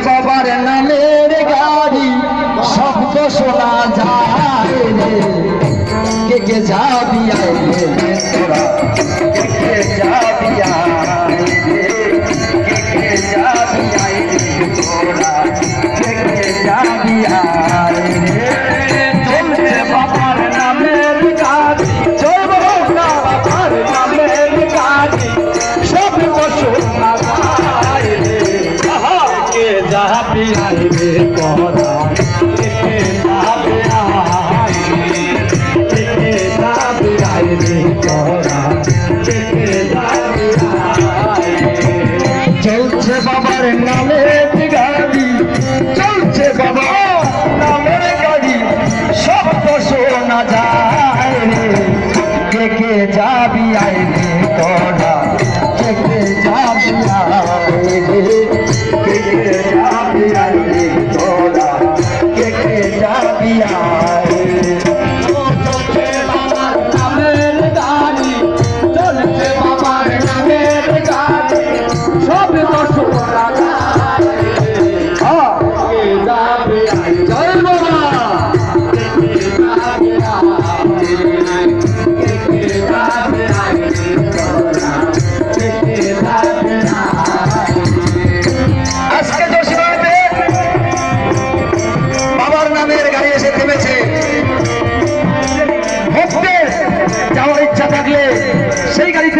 বাবার নামের গাড়ি, শব্দ শোনা যায় রে। কে কে যাবি আয় তোরা? কে কে যাবি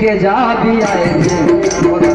लेके जा भी आए थे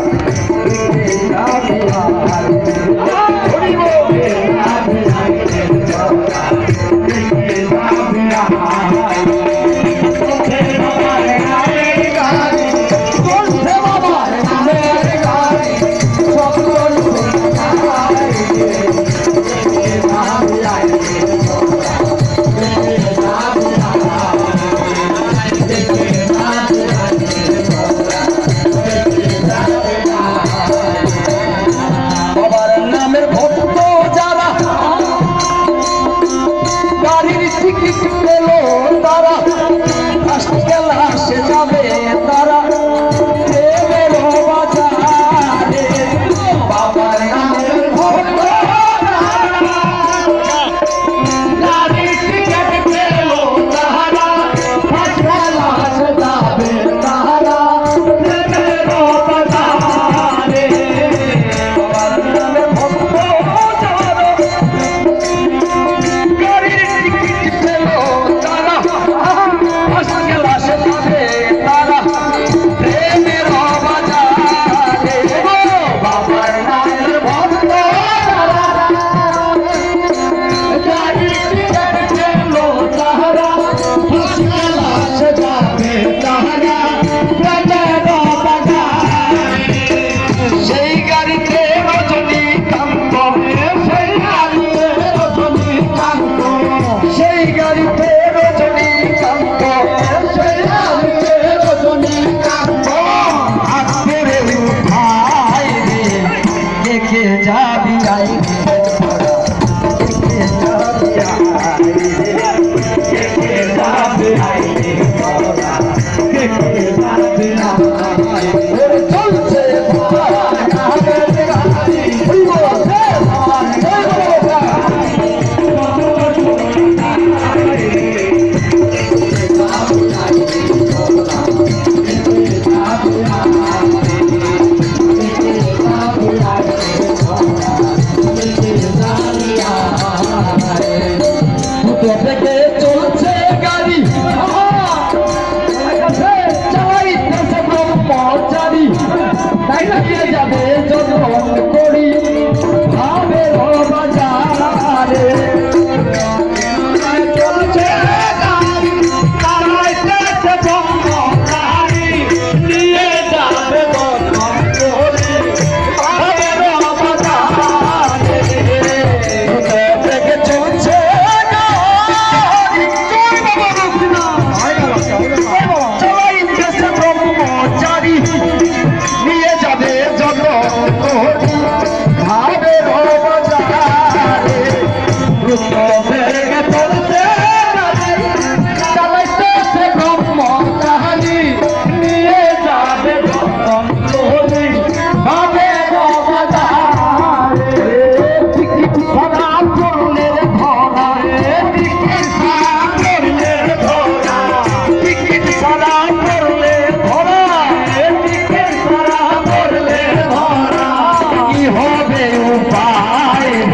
ઉપાય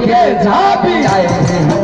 કે ઝાપી આય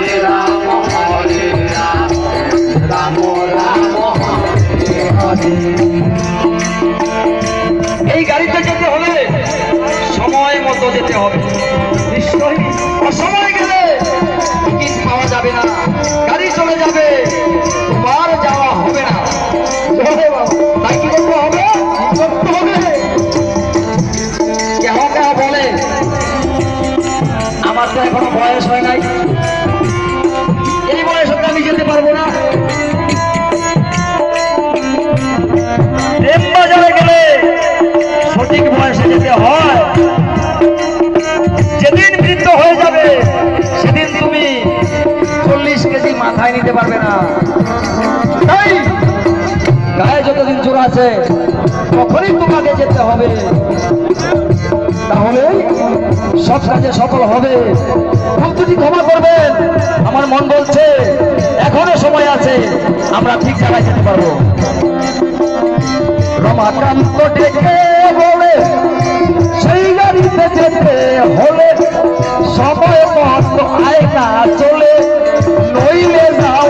বয়সে যেতে হয়। যেদিন বৃদ্ধ হয়ে যাবে, সেদিন তুমি চল্লিশ কেজি মাথায় নিতে পারবে না। তাই গায়ে যতদিন জোর আছে, তখনই তোমাকে যেতে হবে। তাহলে সব কাজে সফল হবে। ভুল ত্রুটি ক্ষমা করবেন। আমার মন বলছে, এখনও সময় আছে, আমরা ঠিক জায়গায় যেতে পারব। রমাকান্ত ডেকে সেই গাড়িতে যেতে হলে সময় মতো আয়না চলে। নইলে যা